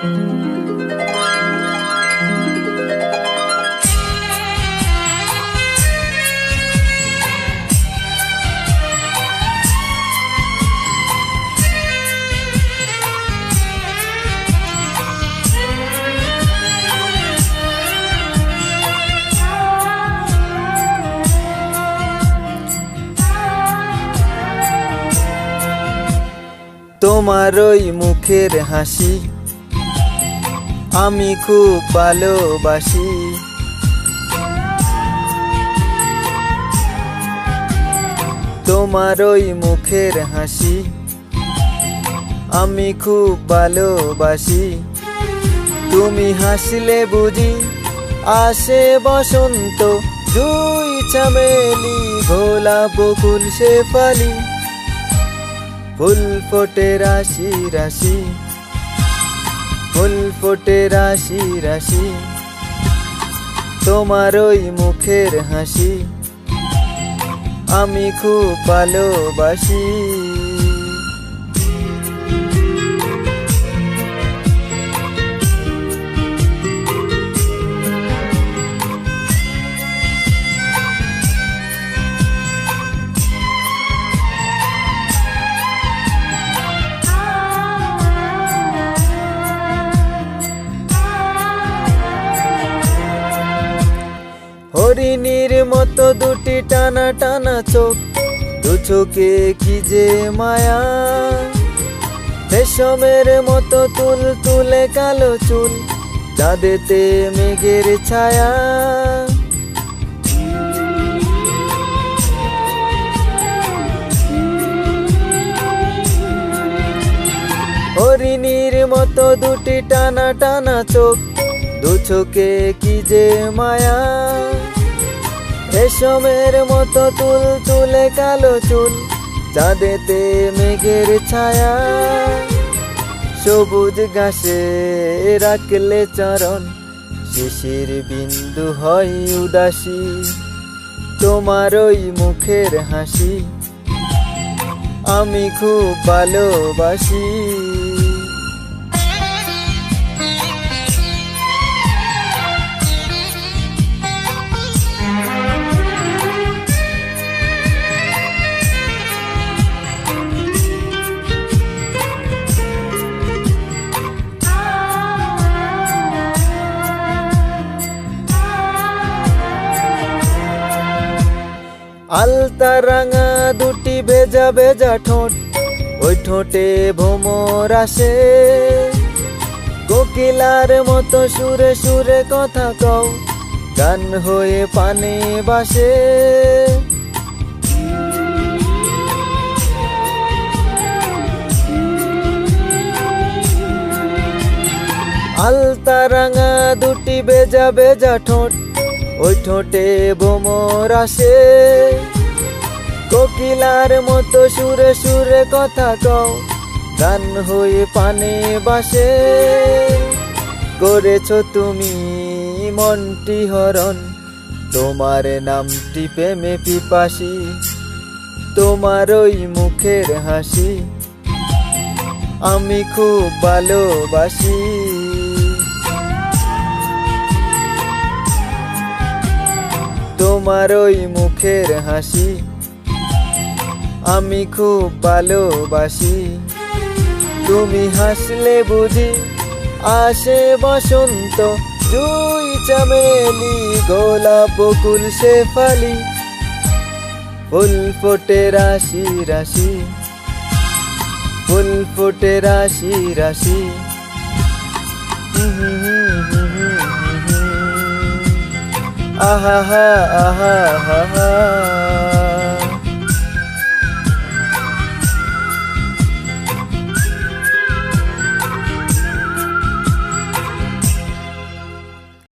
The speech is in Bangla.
তোমারই ওই মুখের হাসি আমি খুব ভালোবাসি। তোমার ওই মুখের হাসি আমি খুব ভালোবাসি। তুমি হাসলে বুঝি আসে বসন্ত, দুই চামেলি ভোলা বকুল শেফালি। ফুল ফোটে রাশি রাশি। ফুল ফোটে রাশি রাশি। তোমার ওই মুখের হাসি। আমি খুব ভালোবাসি। মতো দুটি টানা টানা চোখ, দু চোখে কি যে মায়া। রেশমের মতো তুল তুলে কালো চুল, চাঁদেতে মেঘের ছায়া। হরিণীর মতো দুটি টানা টানা চোখ, দু চোখে কি যে মায়া। রেশমের মতো তুল তুলে কালো চুল, চাঁদেতে মেঘের ছায়া। সবুজ ঘাসে রাখলে চরণ, শিশির বিন্দু হয় উদাসী। তোমার ওই মুখের হাসি, আমি খুব ভালোবাসি। আলতা রাঙা দুটি ভেজা ভেজা ঠোঁট, ওই ঠোঁটে ভোমর আসে। কোকিলার মতো সুরে সুরে কথা কও, গান হয়ে পানে বাসে। আলতা রাঙা দুটি বেজা বেজা ঠোঁট ওই ঠোঁটে বোমর আসে। কোকিলার মতো সুরে সুরে কথা কও, গান হয়ে পানে বাসে। করেছ তুমি মনটি হরণ, তোমার নামটি প্রেমে পিপাসি, তোমার ওই মুখের হাসি, আমি খুব ভালোবাসি। তোমার ওই মুখের হাসি। আমি খুব ভালোবাসি। তুমি হাসলে বুঝি আসে বসন্ত। দুই চামেলি, গোলাপ, বকুল, শেফালি। ফুল ফোটে রাশি রাশি। ফুল ফোটে রাশি রাশি। আহা আহা আহা আহা